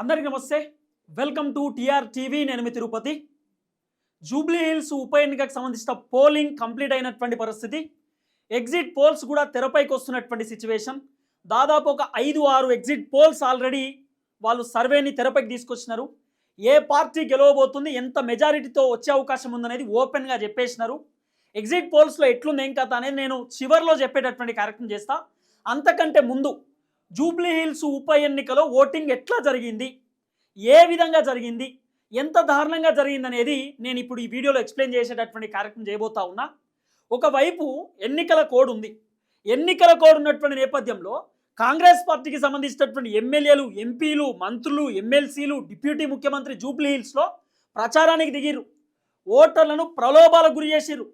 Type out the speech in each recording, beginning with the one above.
అందరికీ నమస్తే. Welcome to TR TV నేను మీ తిరుపతి. జూబ్లీ హిల్స్ ఉప ఎన్నికకు సంబంధించిన పోలింగ్ కంప్లీట్ అయినటువంటి పరిస్థితి. ఎగ్జిట్ పోల్స్ కూడా తెరపైకి వస్తున్నటువంటి సిచ్యువేషన్ దాదాపు ఒక ఐదు ఆరు ఎగ్జిట్ పోల్స్ ఆల్రెడీ వాళ్ళు సర్వేని తెరపైకి తీసుకొచ్చినారు. ఏ పార్టీ గెలవబోతుంది ఎంత మెజారిటీతో వచ్చే అవకాశం ఉందనేది ఓపెన్గా చెప్పేసినారు. ఎగ్జిట్ పోల్స్లో ఎట్లుంది ఏం కథ అనేది నేను చివరిలో చెప్పేటటువంటి కార్యక్రమం చేస్తా. అంతకంటే ముందు జూబ్లీహిల్స్ ఉప ఎన్నికలో ఓటింగ్ ఎట్లా జరిగింది? ఏ విధంగా జరిగింది? ఎంత దారుణంగా జరిగింది అనేది నేను ఇప్పుడు ఈ వీడియోలో ఎక్స్ప్లెయిన్ చేసేటటువంటి కార్యక్రమం చేయబోతా ఉన్నా. ఒకవైపు ఎన్నికల కోడ్ ఉంది. ఎన్నికల కోడ్ ఉన్నటువంటి నేపథ్యంలో కాంగ్రెస్ పార్టీకి సంబంధించినటువంటి ఎమ్మెల్యేలు ఎంపీలు మంత్రులు ఎమ్మెల్సీలు డిప్యూటీ ముఖ్యమంత్రి జూబ్లీహిల్స్లో ప్రచారానికి దిగిరు ఓటర్లను ప్రలోభాలకు గురి చేసిర్రు.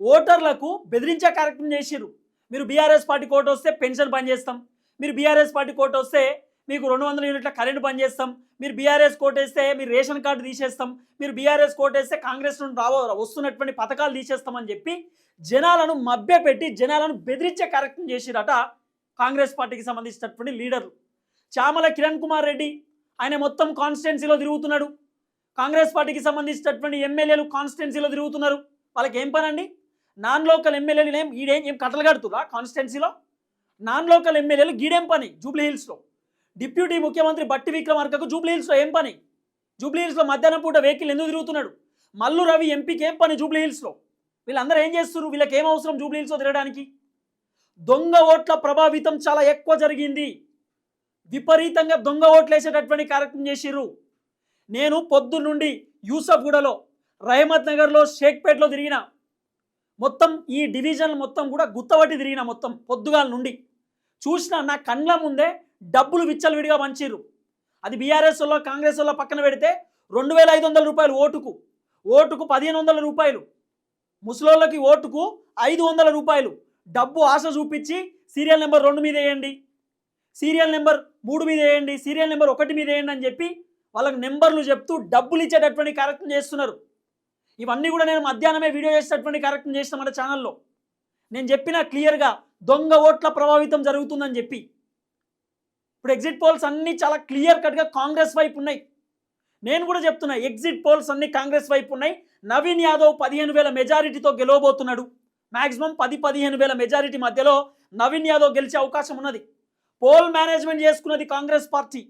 ఓటర్లకు బెదిరించే కార్యక్రమం చేసిర్రు. మీరు బీఆర్ఎస్ పార్టీ కోట వస్తే పెన్షన్ పనిచేస్తాం చేస్తాం. మీరు బీఆర్ఎస్ పార్టీ కోట వస్తే మీకు రెండు వందల యూనిట్ల కరెంట్ బంద్ చేస్తాం. మీరు బీఆర్ఎస్ కోట్ వేస్తే మీరు రేషన్ కార్డు తీసేస్తాం. మీరు బీఆర్ఎస్ కోట్ వేస్తే కాంగ్రెస్ నుండి రావ వస్తున్నటువంటి పథకాలు తీసేస్తామని చెప్పి జనాలను మభ్యపెట్టి జనాలను బెదిరించే కార్యక్రమం చేసిరట కాంగ్రెస్ పార్టీకి సంబంధించినటువంటి లీడర్లు. చామల కిరణ్ కుమార్ రెడ్డి ఆయన మొత్తం కాన్స్టిట్యున్సీలో తిరుగుతున్నాడు. కాంగ్రెస్ పార్టీకి సంబంధించినటువంటి ఎమ్మెల్యేలు కాన్స్టిట్యున్సీలో తిరుగుతున్నారు. వాళ్ళకి ఏం పని అండి నాన్ లోకల్ ఎమ్మెల్యేలు ఏం ఈడేం ఏం కట్టలు కడుతురా కాన్స్టిట్యున్సీలో నాన్ లోకల్ ఎమ్మెల్యేలు గీడేం పని? జూబ్లీ హిల్స్లో. డిప్యూటీ ముఖ్యమంత్రి బట్టి విక్రమార్కకు జూబ్లీ హిల్స్లో ఏం పని? జూబ్లీ హిల్స్లో మధ్యాహ్నం పూట వెహికల్ ఎందుకు తిరుగుతున్నాడు? మల్లు రవి ఎంపీకి ఏం పని జూబ్లీ హిల్స్లో? వీళ్ళందరూ ఏం చేస్తున్నారు? వీళ్ళకి ఏం అవసరం జూబ్లీ హిల్స్లో తిరగడానికి? దొంగ ఓట్ల ప్రభావితం చాలా ఎక్కువ జరిగింది. విపరీతంగా దొంగ ఓట్లు వేసేటటువంటి కార్యక్రమం చేసిర్రు. నేను పొద్దు నుండి యూసఫ్గూడలో రహమత్ నగర్లో షేక్పేట్లో తిరిగిన మొత్తం ఈ డివిజన్ మొత్తం కూడా గుత్తవట్టి తిరిగిన మొత్తం పొద్దుగాల నుండి. చూసిన నా కండ్ల ముందే డబ్బులు విచ్చలవిడిగా పంచిర్రు అది బీఆర్ఎస్ వల్ల కాంగ్రెస్ వాళ్ళ పక్కన పెడితే రెండు వేల ఐదు వందల రూపాయలు ఓటుకు. ఓటుకు పదిహేను వందల రూపాయలు. ముసలోళ్ళకి ఓటుకు ఐదు వందల రూపాయలు. డబ్బు ఆశ చూపించి సీరియల్ నెంబర్ రెండు మీద వేయండి. సీరియల్ నెంబర్ మూడు మీద వేయండి. సీరియల్ నెంబర్ ఒకటి మీద వేయండి అని చెప్పి వాళ్ళకి నెంబర్లు చెప్తూ డబ్బులు ఇచ్చేటటువంటి కార్యక్రమం చేస్తున్నారు. ఇవన్నీ కూడా నేను మధ్యాహ్నమే వీడియో చేసేటటువంటి కార్యక్రమం చేసిన మన ఛానల్లో. నేను చెప్పిన క్లియర్గా దొంగ ఓట్ల ప్రభావితం జరుగుతుందని చెప్పి. ఇప్పుడు ఎగ్జిట్ పోల్స్ అన్నీ చాలా క్లియర్ కట్గా కాంగ్రెస్ వైపు ఉన్నాయి. నేను కూడా చెప్తున్నా ఎగ్జిట్ పోల్స్ అన్ని కాంగ్రెస్ వైపు ఉన్నాయి. నవీన్ యాదవ్ పదిహేను వేల మెజారిటీతో గెలవబోతున్నాడు. మ్యాక్సిమం పది పదిహేను వేల మెజారిటీ మధ్యలో నవీన్ యాదవ్ గెలిచే అవకాశం ఉన్నది. పోల్ మేనేజ్మెంట్ చేసుకున్నది కాంగ్రెస్ పార్టీ.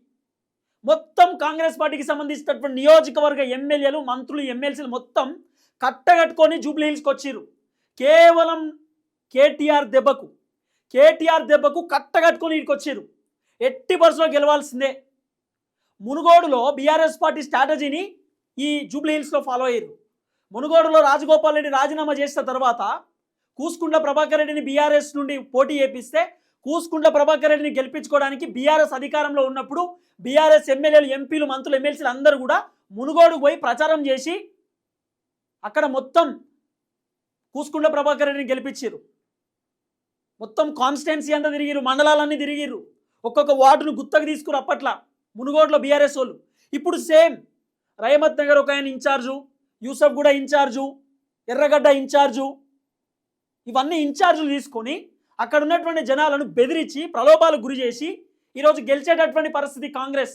మొత్తం కాంగ్రెస్ పార్టీకి సంబంధించినటువంటి నియోజకవర్గ ఎమ్మెల్యేలు మంత్రులు ఎమ్మెల్సీలు మొత్తం కట్టగట్టుకొని జూబ్లీ హిల్స్కి వచ్చిర్రు. కేవలం కేటీఆర్ దెబ్బకు కేటీఆర్ దెబ్బకు కట్టగట్టుకొని ఇక్కడికి వచ్చారు. ఎట్టి బస్సులో గెలవాల్సిందే. మునుగోడులో బీఆర్ఎస్ పార్టీ స్ట్రాటజీని ఈ జూబ్లీ హిల్స్లో ఫాలో అయ్యారు. మునుగోడులో రాజగోపాల్ రెడ్డి రాజీనామా చేసిన తర్వాత కూసుకుంట్ల ప్రభాకర్ రెడ్డిని బీఆర్ఎస్ నుండి పోటీ చేపిస్తే కూసుకుంట్ల ప్రభాకర్ రెడ్డిని గెలిపించుకోవడానికి బీఆర్ఎస్ అధికారంలో ఉన్నప్పుడు బీఆర్ఎస్ ఎమ్మెల్యేలు ఎంపీలు మంత్రులు ఎమ్మెల్సీలు అందరూ కూడా మునుగోడుకు పోయి ప్రచారం చేసి అక్కడ మొత్తం కూసుకుంట్ల ప్రభాకర్ రెడ్డిని గెలిపించారు. మొత్తం కాన్స్టిట్యున్సీ అంతా తిరిగిరు మండలాలన్నీ తిరిగిరు ఒక్కొక్క వార్డును గుత్తకు తీసుకురు అప్పట్ల మునుగోడులో బీఆర్ఎస్ వాళ్ళు. ఇప్పుడు సేమ్ రహమత్ నగర్ ఒక ఆయన ఇన్ఛార్జు యూసఫ్ కూడా ఇన్ఛార్జు ఎర్రగడ్డ ఇన్ఛార్జు ఇవన్నీ ఇన్ఛార్జులు తీసుకొని అక్కడ ఉన్నటువంటి జనాలను బెదిరించి ప్రలోభాలకు గురి చేసి ఈరోజు గెలిచేటటువంటి పరిస్థితి కాంగ్రెస్.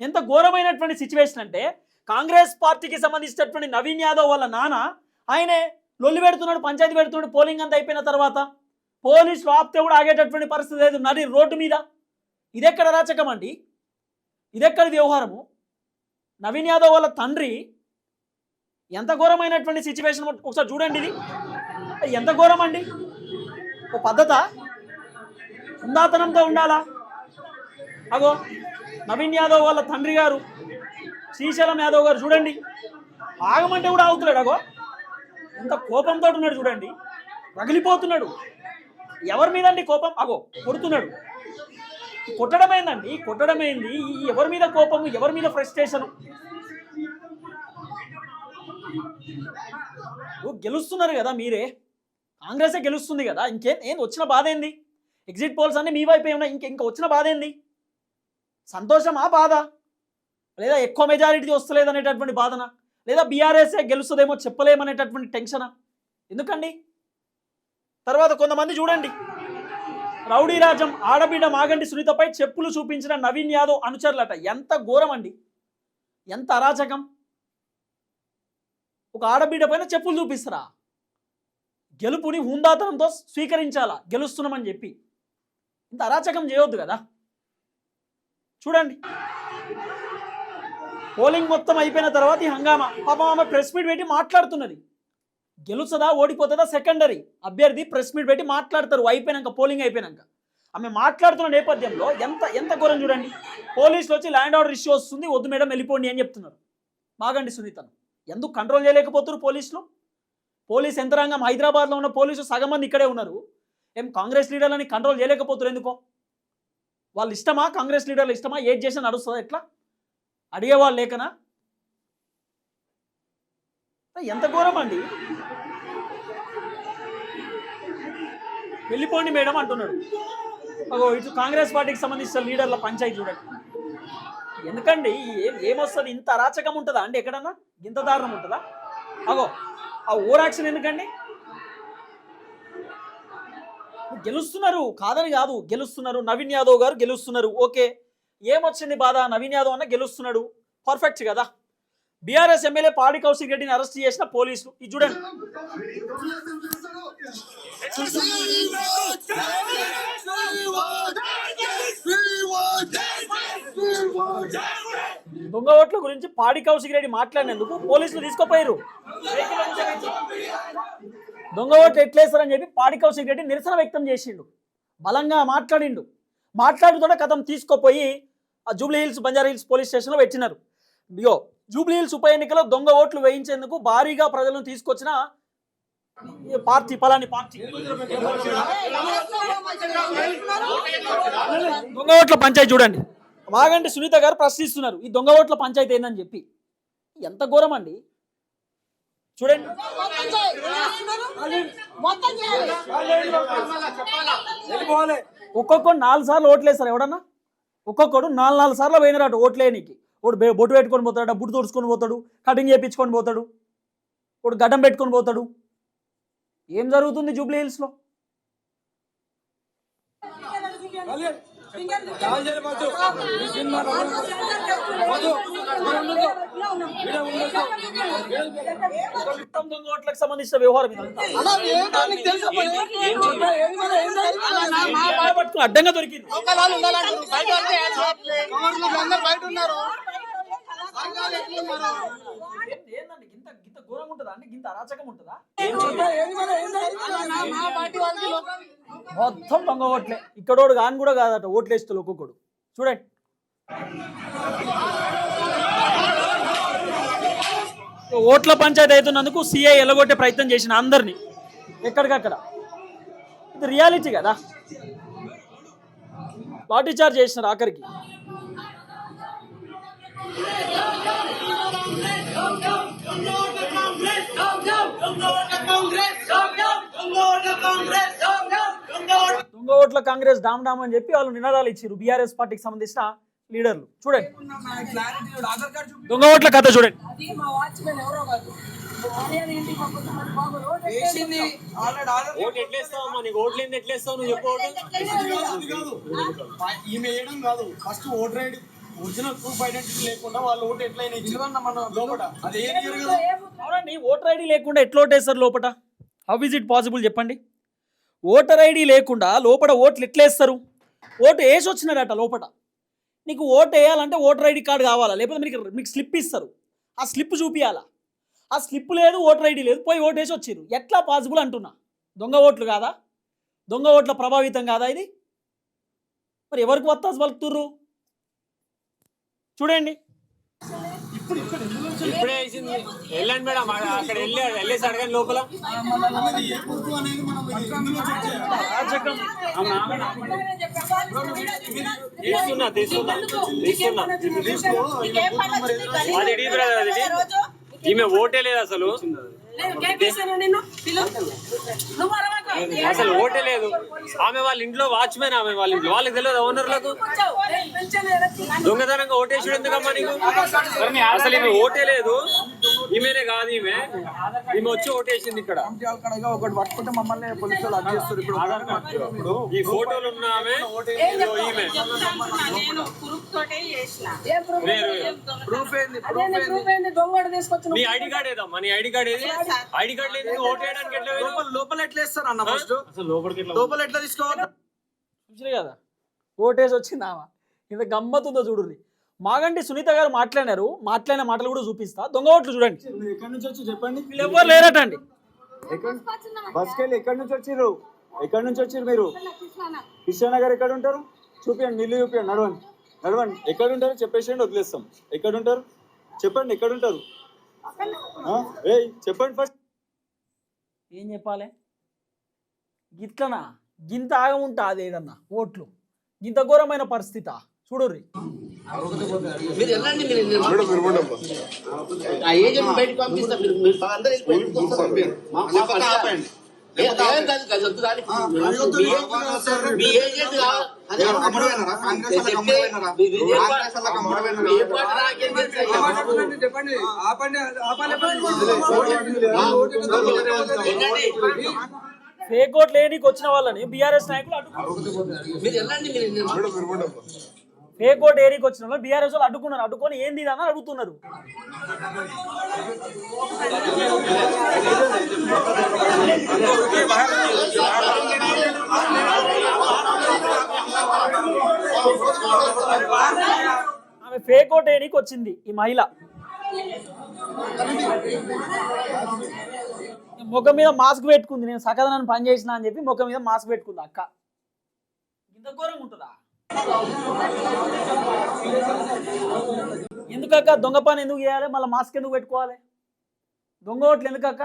ఎంత ఘోరమైనటువంటి సిచ్యువేషన్ అంటే కాంగ్రెస్ పార్టీకి సంబంధించినటువంటి నవీన్ యాదవ్ వాళ్ళ నాన్న ఆయనే లొల్లి పెడుతున్నాడు పంచాయతీ పెడుతున్నాడు పోలింగ్ అంతా అయిపోయిన తర్వాత పోలీసులు ఆపితే కూడా ఆగేటటువంటి పరిస్థితి లేదు. నది రోడ్డు మీద. ఇదెక్కడ రాచకం అండి? ఇదెక్కడ వ్యవహారము? నవీన్ యాదవ్ వాళ్ళ తండ్రి ఎంత ఘోరమైనటువంటి సిచ్యువేషన్ ఒకసారి చూడండి ఇది. ఎంత ఘోరం అండి? ఓ పద్ధత? ఉందాతనంతో ఉండాలా? అగో నవీన్ యాదవ్ వాళ్ళ తండ్రి గారు శ్రీశైలం యాదవ్ గారు చూడండి. ఆగమంటే కూడా ఆగుతున్నాడు అగో. ఎంత కోపంతో ఉన్నాడు చూడండి. రగిలిపోతున్నాడు. ఎవరి మీద అండి కోపం? అగో కొడుతున్నాడు. ఈ కొట్టడమైందండి ఈ కొట్టడమైంది ఎవరి మీద కోపము ఎవరి మీద ఫ్రస్ట్రేషను గెలుస్తున్నారు కదా మీరే. కాంగ్రెసే గెలుస్తుంది కదా. ఇంకేం? ఏం? వచ్చిన బాధ ఏంది? ఎగ్జిట్ పోల్స్ అన్నీ మీ వైపు ఏమన్నా ఇంక ఇంకా వచ్చిన బాధ ఏంది? సంతోషమా బాధ? లేదా ఎక్కువ మెజారిటీ వస్తలేదు అనేటటువంటి బాధన? లేదా బీఆర్ఎస్ఏ గెలుస్తుందేమో చెప్పలేమనేటటువంటి టెన్షనా? ఎందుకండి? తర్వాత కొంతమంది చూడండి. రౌడీ రాజం ఆడబిడ్డ మాగంటి సునీతపై చెప్పులు చూపించిన నవీన్ యాదవ్ అనుచరులట. ఎంత ఘోరం అండి ఎంత అరాచకం. ఒక ఆడబిడ్డ పైన చెప్పులు చూపిస్తారా? గెలుపుని హుందాతనంతో స్వీకరించాలా? గెలుస్తున్నామని చెప్పి. ఇంత అరాచకం చేయొద్దు కదా. చూడండి. పోలింగ్ మొత్తం అయిపోయిన తర్వాత ఈ హంగామా. పాపం ఆమె ప్రెస్ మీట్ పెట్టి మాట్లాడుతున్నది. గెలుస్తుందా ఓడిపోతుందా సెకండరీ అభ్యర్థి ప్రెస్ మీట్ పెట్టి మాట్లాడతారు అయిపోయినాక పోలింగ్ అయిపోయినాక. ఆమె మాట్లాడుతున్న నేపథ్యంలో ఎంత ఎంత ఘోరం చూడండి. పోలీసులు వచ్చి ల్యాండ్ ఆర్డర్ ఇష్యూ వస్తుంది వద్దు మేడం వెళ్ళిపోండి అని చెప్తున్నారు. మాగండి సునీతను. ఎందుకు కంట్రోల్ చేయలేకపోతున్నారు పోలీసులు? పోలీస్ యంత్రాంగం హైదరాబాద్లో ఉన్న పోలీసు సగం మంది ఇక్కడే ఉన్నారు. ఏం కాంగ్రెస్ లీడర్లని కంట్రోల్ చేయలేకపోతున్నారు ఎందుకో? వాళ్ళు ఇష్టమా? కాంగ్రెస్ లీడర్లు ఇష్టమా? ఏది చేసినా నడుస్తుందా ఎట్లా? అడిగేవాళ్ళు లేకనా? ఎంత ఘోరం అండి? వెళ్ళిపోండి మేడం అంటున్నాడు. అగో ఇటు కాంగ్రెస్ పార్టీకి సంబంధించిన లీడర్ల పంచాయతీ చూడండి. ఎందుకండి? ఏం ఏమొస్తుంది? ఇంత అరాచకం ఉంటుందా అండి ఎక్కడన్నా? ఇంత దారుణం ఉంటుందా? అగో ఆ ఓవర్ ఎందుకండి? గెలుస్తున్నారు కాదని కాదు గెలుస్తున్నారు. నవీన్ యాదవ్ గారు గెలుస్తున్నారు. ఓకే. ఏమొచ్చింది బాధ? నవీన్ యాదవ్ అన్న గెలుస్తున్నాడు. పర్ఫెక్ట్ కదా? బీఆర్ఎస్ ఎమ్మెల్యే పాడి కౌశిక్ రెడ్డిని అరెస్ట్ చేసిన పోలీసులు. ఇది చూడండి. దొంగ ఓట్ల గురించి పాడి కౌశిక్ రెడ్డి మాట్లాడినందుకు పోలీసులు తీసుకుపోయారు దొంగ ఓట్లు ఎట్లేస్తారని చెప్పి పాడి కౌశిక్ రెడ్డి నిరసన వ్యక్తం చేసిండు. బలంగా మాట్లాడిండు. మాట్లాడుతూనే కథం తీసుకుపోయి ఆ జూబ్లీ హిల్స్ బంజారా హిల్స్ పోలీస్ స్టేషన్లో పెట్టినారు. ఇగో జూబ్లీహిల్స్ ఉప ఎన్నికలో దొంగ ఓట్లు వేయించేందుకు భారీగా ప్రజలను తీసుకొచ్చిన ఈ పార్టీ పలాని పార్టీ. దొంగ ఓట్ల పంచాయతీ చూడండి. బాగంటే సునీత గారు ప్రశ్నిస్తున్నారు ఈ దొంగ ఓట్ల పంచాయతీ ఏందని చెప్పి. ఎంత ఘోరం అండి. చూడండి. ఒక్కొక్కడు నాలుగు సార్లు ఓట్లేస్తారు ఎవడన్నా? ఒక్కొక్కడు నాలుగు నాలుగు సార్లు పోయినారట ఓట్లేనికి బె- బొట్టు పెట్టుకొని పోతాడు బుట్టు తుడుచుకొని పోతాడు కటింగ్ చేయించుకొని పోతాడు ఒకడు గడ్డం పెట్టుకొని పోతాడు. ఏం జరుగుతుంది జూబ్లీ హిల్స్లో? ఓట్లకు సంబంధించిన వ్యవహారం అడ్డంగా దొరికింది. ఏందండి గింత గింత ఘోరంగా ఉంటుందా? అండి గింత అరాచకం ఉంటుందా? మొత్తం దొంగ ఓట్లే. ఇక్కడోడు కాని కూడా కాదట ఓట్లు వేస్తారు ఒక్కొక్కడు. చూడండి. ఓట్ల పంచాయతీ అవుతున్నందుకు సిఐ ఎలగొట్టే ప్రయత్నం చేసిన అందరినీ. ఎక్కడికక్కడ ఇది రియాలిటీ కదా. లాఠీ చార్జ్ చేసినారు ఆఖరికి. దొంగ ఓట్ల కాంగ్రెస్ డామ్ డామ్ అని చెప్పి వాళ్ళు నినాదాలు ఇచ్చారు బీఆర్ఎస్ పార్టీకి సంబంధించిన లీడర్లు. చూడండి. దొంగ ఓట్ల కథ చూడండి ఈమె వేయడం కాదు. First voter ID original proof identity లేకుండా వాళ్ళు ఓటు ఎట్లయినా ఇచ్చిన మన లోపల. అది ఏం జరగదు అవునండి ఓటర్ ఐడి లేకుండా ఎట్లా ఓటేస్తారు లోపల? హౌ ఇస్ ఇట్ పాసిబుల్ చెప్పండి. ఓటర్ ఐడి లేకుండా లోపల ఓట్లు ఎట్లా వేస్తారు? ఓటు వేసి వచ్చినారట లోపల. నీకు ఓటు వేయాలంటే ఓటర్ ఐడి కార్డు కావాలా? లేకపోతే మీకు మీకు స్లిప్ ఇస్తారు. ఆ స్లిప్ చూపియాలా? ఆ స్లిప్ లేదు ఓటర్ ఐడి లేదు పోయి ఓటు వేసి వచ్చిర్రు. ఎట్లా పాసిబుల్ అంటున్నా? దొంగ ఓట్లు కాదా? దొంగ ఓట్ల ప్రభావితం కాదా ఇది? మరి ఎవరికి వత్తాసు పలుకుతుర్రు చూడండి ఇప్పుడే వేసింది వెళ్ళండి మేడం అక్కడ వెళ్ళి వెళ్ళేసి అడగండి లోపల తీస్తున్నా తీస్తున్నా తీస్తున్నా అది బ్రదర్ అది. ఈమె ఓటే లేదు అసలు. అసలు ఓటే లేదు. ఆమె వాళ్ళ ఇంట్లో వాచ్మెన్ ఆమె వాళ్ళ ఇంట్లో. వాళ్ళకి తెలియదు ఓనర్లకు. దొంగతనంగా ఓటేసాడు ఎందుకమ్మా నీకు? అసలు ఈమె ఓటే లేదు. ఈమెనే కాదు ఈమె. ఈమె వచ్చి ఓటేసింది ఇక్కడ. ఒకటి పట్టుకుంటే మమ్మల్ని పోలీసు వాళ్ళు అడ్డు చేస్తారు ఇప్పుడు ఈ ఫోటోలు ఉన్న ఆమె ఈమె. నేను ప్రూఫ్ తోటే చేసిన. ఏ ప్రూఫ్ వేరు ప్రూఫ్ ఏంది? అదేంది ప్రూఫ్ ఏంది? దొంగడు తీసుకొచ్చిన నీ ఐడి కార్డ్ ఏదమ్మా నీ ఐడి కార్డ్ ఏది? ఐడి కార్డ్ లేదు ఓటు వేయడానికి ఎట్లా? లోపల లోపల ఎట్లా వేస్తారు అన్న ఫస్ట్ లోపల ఎట్లా తీసుకోవాలి? చూసినాయి కదా? ఓటేసి వచ్చింది ఆమె. ఇంత గమ్మత్తుందో చూడుర్రి. మాగంటి సునీత గారు మాట్లాడినారు మాట్లాడిన మాటలు కూడా చూపిస్తా. దొంగ ఓట్లు చూడండి. ఎక్కడి నుంచి వచ్చి చెప్పండి? వీళ్ళు ఎవ్వరు లేరటండి. ఎక్కడి నుంచి వచ్చిర్రు? ఎక్కడి నుంచి వచ్చిర్రు మీరు? కృష్ణానగర్ ఎక్కడ ఉంటారు? చూపించండి నీళ్ళు చూపించండి నడవండి. నడవండి. ఎక్కడ ఉంటారు? చెప్పేసేయండి వదిలేస్తాం. ఎక్కడ ఉంటారు? చెప్పండి ఎక్కడ ఉంటారు? ఏయ్ చెప్పండి ఫస్ట్ ఏం చెప్పాలి? గిట్లనా? గింత ఆగముంటా అది ఏదన్నా? ఓట్లు. గింత ఘోరమైన పరిస్థితి? చూడుర్రి? చెప్పండి ఆపండి. ఆపాలి. ఫేక్ ఓట్లు లేనికి వచ్చిన వాళ్ళని బీఆర్ఎస్ నాయకులు అడ్డుకున్నారు మీరు ఏరికి వచ్చిన వాళ్ళు బీఆర్ఎస్ వాళ్ళు అడ్డుకున్నారు. అడ్డుకొని ఏంది అని అడుగుతున్నారు. ఆమె ఫేక్ ఏరికి వచ్చింది ఈ మహిళ. ముఖం మీద మాస్క్ పెట్టుకుంది. నేను సకదనాన్ని పని చేసిన అని చెప్పి ముఖం మీద మాస్క్ పెట్టుకుంది అక్క. ఇంత ఘోరంగా ఉంటుందా? ఎందుకక్క? దొంగ పని ఎందుకు చేయాలి? మళ్ళీ మాస్క్ ఎందుకు పెట్టుకోవాలి? దొంగ ఓట్లు ఎందుకక్క?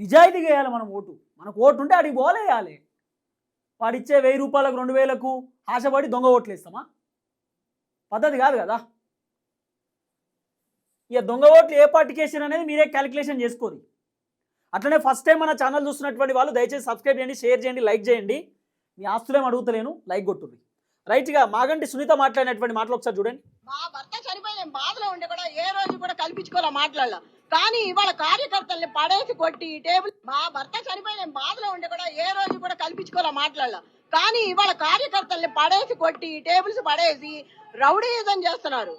నిజాయితీగా వేయాలి మనం ఓటు. మనకు ఓటు ఉంటే అడిగి పోలేయాలి వాడు ఇచ్చే వెయ్యి రూపాయలకు రెండు వేలకు ఆశపడి దొంగ ఓట్లు వేస్తామా? పద్ధతి కాదు కదా. ఇక దొంగ ఓట్లు ఏ పార్టీకి అనేది మీరే క్యాలిక్యులేషన్ చేసుకోరు. అట్లనే ఫస్ట్ టైం మన ఛానల్ చూస్తున్నటువంటి వాళ్ళు దయచేసి సబ్స్క్రైబ్ చేయండి షేర్ చేయండి లైక్ చేయండి. మీ ఆస్తులేం అడుగుతలేను లైక్ కొట్టుర్రి. రైట్గా మాగంటి సునీత మాట్లాడినటువంటి మాటలు ఒకసారి చూడండి. మా భర్త చనిపోయిన బాధలో ఉండి కూడా ఏ రోజు కూడా కల్పించుకోలే మాట్లాడాల. కానీ ఇవాళ కార్యకర్తల్ని పడేసి కొట్టి టేబుల్ మా భర్త చనిపోయిన బాధలో ఉండి కూడా ఏ రోజు కూడా కల్పించుకోలే మాట్లాడాల. కానీ ఇవాళ కార్యకర్తల్ని పడేసి కొట్టి టేబుల్స్ పడేసి రౌడీజం చేస్తున్నారు.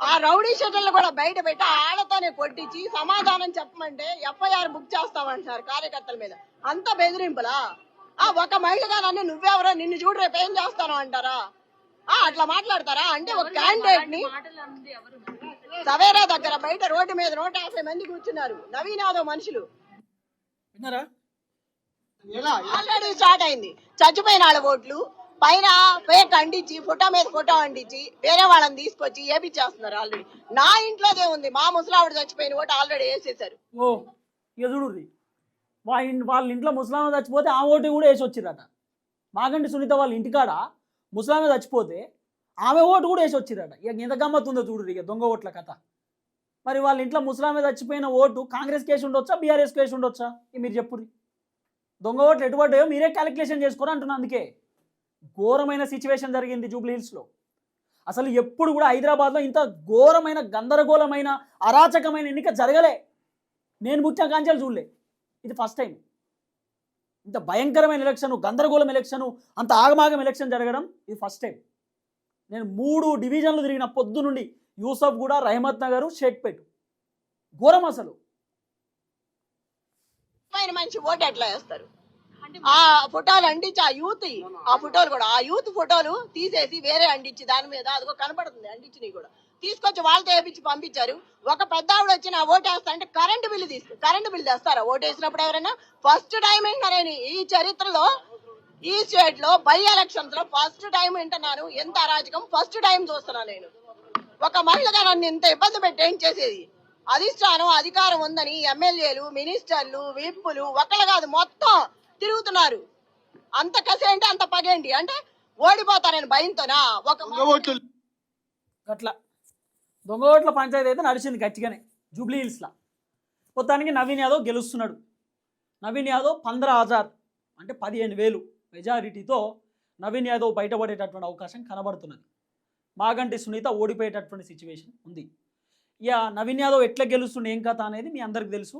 ఆ రౌడీ షటర్లు కూడా బయట పెట్టి ఆడతోనే కొట్టించి సమాధానం చెప్పమంటే ఎఫ్ఐఆర్ బుక్ చేస్తామంటున్నారు కార్యకర్తల మీద. అంత బెదిరింపులా? ఆ ఒక మహిళగా నన్ను నువ్వెవరో నిన్ను చూడు రేపు ఏం చేస్తాను అంటారా? ఆ అట్లా మాట్లాడతారా? అంటే ఒక క్యాండిడేట్ని సవేరా దగ్గర బయట రోడ్డు మీద నూట యాభై మంది కూర్చున్నారు. నవీన్ యాదవ్ మనుషులు. ఆల్రెడీ స్టార్ట్ అయింది. చచ్చిపోయిన వాళ్ళ ఓట్లు పైన ఫేక్ అంటించి ఫోటో మీద ఫోటో అంటించి వేరే వాళ్ళని తీసుకొచ్చి ఏపిచ్చేస్తున్నారు ఆల్రెడీ. నా ఇంట్లోదే ఉంది. మా ముసలావిడ చచ్చిపోయిన ఓటు ఆల్రెడీ వేసేసారు వాళ్ళ వాళ్ళ ఇంట్లో ముసలామె చచ్చిపోతే ఆ ఓటు కూడా వేసి వచ్చిరట మాగంటి సునీత వాళ్ళ ఇంటికాడ ముసలామె చచ్చిపోతే ఆమె ఓటు కూడా వేసి వచ్చిరట ఇక ఎంత గమ్మత్తుందో చూడు ఇక దొంగ ఓట్ల కథ. మరి వాళ్ళ ఇంట్లో ముసలామె చచ్చిపోయిన ఓటు కాంగ్రెస్ కేసు ఉండొచ్చా బీఆర్ఎస్ కేసు ఉండొచ్చా? ఇక మీరు చెప్పుర్రి. దొంగ ఓట్లు ఎటుపడ్డాయో మీరే క్యాలిక్యులేషన్ చేసుకోరు అంటున్నా అందుకే. ఘోరమైన సిచ్యువేషన్ జరిగింది జూబ్లీ హిల్స్లో. అసలు ఎప్పుడు కూడా హైదరాబాద్లో ఇంత ఘోరమైన గందరగోళమైన అరాచకమైన ఎన్నిక జరగలే. నేను ముత్యం కాంచెలు చూడలే. ఇది ఫస్ట్ టైం ఇంత భయంకరమైన ఎలక్షన్ గందరగోళం ఎలక్షన్ అంత ఆగమాగం ఎలక్షన్ జరగడం ఇది ఫస్ట్ టైం నేను మూడు డివిజన్లు తిరిగిన పొద్దు నుండి యూసఫ్ కూడా రహమత్ నగర్ షేక్పేట్ ఘోరం అసలు. మనిషి ఓటు ఎట్లా వేస్తారు? ఆ ఫోటోలు అంటించి ఆ యూత్ ఆ ఫోటోలు కూడా ఆ యూత్ ఫోటోలు తీసేసి వేరే అంటించి దాని మీద అదిగో కనపడుతుంది అంటించినవి కూడా. తీసుకొచ్చి వాళ్ళతో వేపించి పంపించారు. ఒక పెద్ద ఆవిడ వచ్చి నా ఓటు వేస్తా అంటే కరెంటు బిల్లు తీసుకు కరెంటు బిల్లు తెస్తారా? ఓటు వేసినప్పుడు ఎవరైనా? ఫస్ట్ టైం వింటాను ఈ చరిత్రలో ఈ స్టేట్లో బై ఎలక్షన్స్లో ఫస్ట్ టైం వింటున్నాను ఎంత అరాజకం? ఫస్ట్ టైం చూస్తున్నాను నేను. ఒక మహిళగా నన్ను ఇంత ఇబ్బంది పెట్టి ఏం చేసేది? అధిష్టానం అధికారం ఉందని ఎమ్మెల్యేలు మినిస్టర్లు విప్పులు ఒకళ్ళు కాదు మొత్తం తిరుగుతున్నారు. అంత కసేంటి అంత పగేంటి? అంటే ఓడిపోతానని భయంతోనా? ఒక మహిళ- అట్లా దొంగ పంచాయతీ అయితే నడిచింది గట్టిగానే జూబ్లీ హిల్స్లో. మొత్తానికి నవీన్ యాదవ్ గెలుస్తున్నాడు. నవీన్ యాదవ్ పంద్ర హజార్ అంటే పదిహేను వేలు మెజారిటీతో నవీన్ యాదవ్ బయటపడేటటువంటి అవకాశం కనబడుతున్నది. మాగంటి సునీత ఓడిపోయేటటువంటి సిచ్యువేషన్ ఉంది. ఇక నవీన్ యాదవ్ ఎట్లా గెలుస్తుండే ఏం కథ అనేది మీ అందరికి తెలుసు.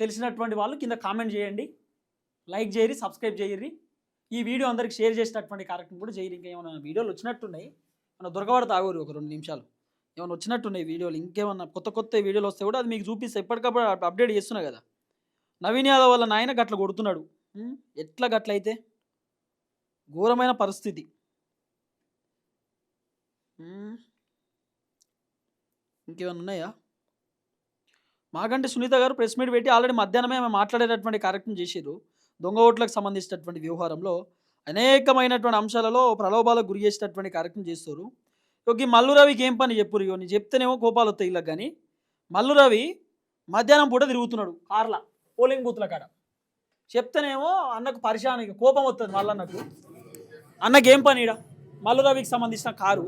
తెలిసినటువంటి వాళ్ళు కింద కామెంట్ చేయండి. లైక్ చేయరి సబ్స్క్రైబ్ చేయరి ఈ వీడియో అందరికి షేర్ చేసినటువంటి కార్యక్రమం కూడా చేయరు ఇంకా ఏమైనా వీడియోలు వచ్చినట్టున్నాయి మన దొరకబడి తాగోరు ఒక రెండు నిమిషాలు. ఏమైనా వచ్చినట్టున్నాయి వీడియోలు? ఇంకేమన్నా కొత్త కొత్త వీడియోలు వస్తే కూడా అది మీకు చూపిస్తే. ఎప్పటికప్పుడు అప్డేట్ చేస్తున్నా కదా. నవీన్ యాదవ్ వల్ల నాయన గట్ల కొడుతున్నాడు. ఎట్లా గట్లయితే ఘోరమైన పరిస్థితి. ఇంకేమైనా ఉన్నాయా? మాకంటే సునీత గారు ప్రెస్ మీట్ పెట్టి ఆల్రెడీ మధ్యాహ్నమే ఆమె మాట్లాడేటటువంటి కార్యక్రమం చేశారు దొంగ ఓట్లకు సంబంధించినటువంటి వ్యవహారంలో అనేకమైనటువంటి అంశాలలో ప్రలోభాలకు గురి చేసేటటువంటి కార్యక్రమం చేస్తారు ఇక ఈ మల్లు రవికి ఏం పని చెప్పురు ఇగో నేను చెప్తేనేమో కోపాలు వస్తాయి ఇలా కానీ మల్లు రవి మధ్యాహ్నం పూట తిరుగుతున్నాడు కార్ల పోలింగ్ బూత్ల కాడ. చెప్తేనేమో అన్నకు పరిశాన కోపం వస్తుంది మళ్ళీ అన్నకు. అన్నకి ఏం పని ఈడ? మల్లు రవికి సంబంధించిన కారు.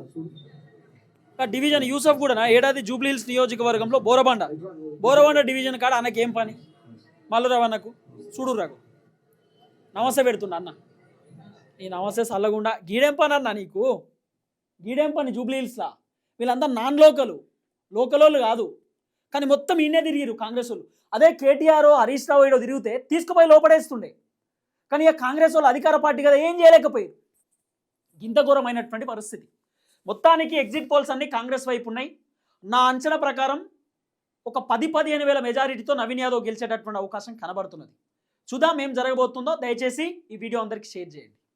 డివిజన్ యూసఫ్ కూడా ఏడాది జూబ్లీ హిల్స్ నియోజకవర్గంలో బోరబండ. బోరబండ డివిజన్ కాడ అన్నకి ఏం పని? మల్లురావు అన్నకు చూడు రాకు నమస్తే పెడుతున్నా అన్న. ఈ నమస్తే చల్లగుండా గీడేం పని అన్న నీకు? గీడేం పని జూబ్లీ వీళ్ళందరూ నాన్ లోకలు. లోకలోళ్ళు కాదు. కానీ మొత్తం ఈయనే తిరిగిరు కాంగ్రెస్ వాళ్ళు అదే కేటీఆర్ హరీష్ రావు ఏడో తిరిగితే తీసుకుపోయి లోపడేస్తుండే. కానీ ఇక కాంగ్రెస్ వాళ్ళు అధికార పార్టీ కదా ఏం చేయలేకపోయారు ఇంత ఘోరమైనటువంటి పరిస్థితి. మొత్తానికి ఎగ్జిట్ పోల్స్ అన్నీ కాంగ్రెస్ వైపు ఉన్నాయి నా అంచనా ప్రకారం ఒక పది పదిహేను వేల మెజారిటీతో నవీన్ యాదవ్ గెలిచేటటువంటి అవకాశం కనబడుతున్నది. చూద్దాం ఏం జరగబోతుందో. దయచేసి ఈ వీడియో అందరికీ షేర్ చేయండి.